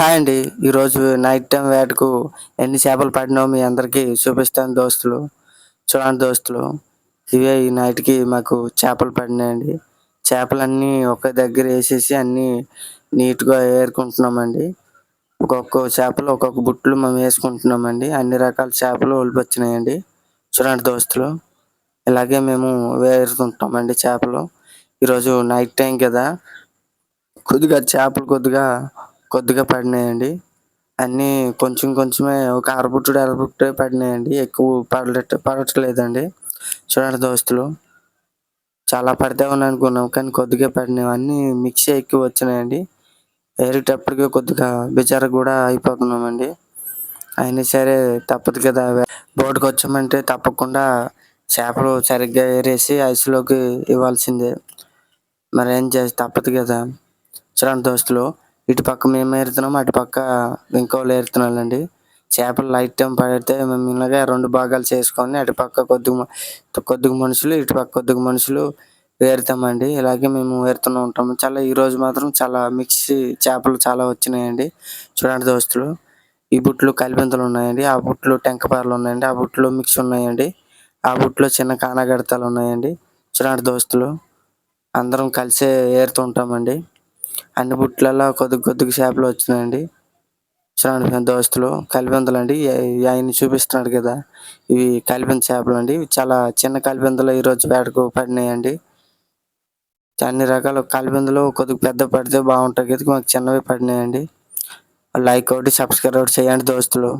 Hi అండి. ఈరోజు night time వేటకు ఎన్ని చేపలు పడినో మీ అందరికీ చూపిస్తాను దోస్తులు. చూడండి దోస్తులు ఇవే ఈ నైట్కి మాకు చేపలు పడినాయండి. చేపలన్నీ ఒక దగ్గర వేసేసి అన్నీ నీట్గా ఏరుకుంటున్నామండి. ఒక్కొక్క చేపలు ఒక్కొక్క బుట్టలు మేము వేసుకుంటున్నామండి. అన్ని రకాల చేపలు ఒలిపొచ్చినాయండి. చూడండి దోస్తులు ఇలాగే మేము వేరుకుంటున్నామండి చేపలు. ఈరోజు నైట్ టైం కదా. కొద్దిగా చేపలు కొద్దిగా కొద్దిగా పడినాయండి. అన్నీ కొంచెం కొంచెమే ఒక అరబుట్టుడు అరబుట్టే పడినాయండి. ఎక్కువ పడలే పడట్లేదండి. చూడండి దోస్తులు. చాలా పడతామని అనుకున్నాం కానీ కొద్దిగా పడినాయి. అన్నీ మిక్సీ ఎక్కువ వచ్చినాయండి. ఏరేటప్పటికి కొద్దిగా బెజార్ కూడా అయిపోతున్నామండి. అయినా సరే తప్పదు కదా. బోర్డుకి వచ్చామంటే తప్పకుండా చేపలు సరిగ్గా ఏరేసి ఐస్లోకి ఇవ్వాల్సిందే. మరి ఏం చేసి తప్పదు కదా. చూడండి దోస్తులు. ఇటు పక్క మేము ఏరుతున్నాం అటు పక్క ఇంకోళ్ళు ఏరుతున్నారండి. చేపలు లైట్ టైం పడితే మేము ఇలాగే రెండు భాగాలు చేసుకొని అటు పక్క కొద్దిగా కొద్దిగా మనుషులు ఇటు పక్క కొద్దిగా మనుషులు ఏరుతామండి. ఇలాగే మేము ఏరుతూనే ఉంటాము. చాలా ఈరోజు మాత్రం చాలా మిక్సీ చేపలు చాలా వచ్చినాయండి. చూడండి దోస్తులు ఈ బుట్లు కలిపింతలు ఉన్నాయండి ఆ బుట్లు టెంకపారలు ఉన్నాయండి ఆ బుట్లో మిక్స్ ఉన్నాయండి ఆ బుట్లో చిన్న కానగడతలు ఉన్నాయండి. చూడండి దోస్తులు అందరం కలిసే ఏరుతూ ఉంటామండి. అన్ని బుట్లలో కొద్ది కొద్దిగా చేపలు వచ్చినాయండి. చూడండి దోస్తులు కలిపింతలు అండి ఆయన చూపిస్తున్నాడు కదా. ఇవి కలిపెంద చేపలు అండి. చాలా చిన్న కలిపింతలు ఈరోజు వేటకు పడినాయండి. అన్ని రకాల కలిపెందులు కొద్దిగా పెద్ద పడితే బాగుంటాయి కదా. మాకు చిన్నవి పడినాయండి. లైక్ ఒకటి సబ్స్క్రైబ్ ఒకటి చేయండి దోస్తులు.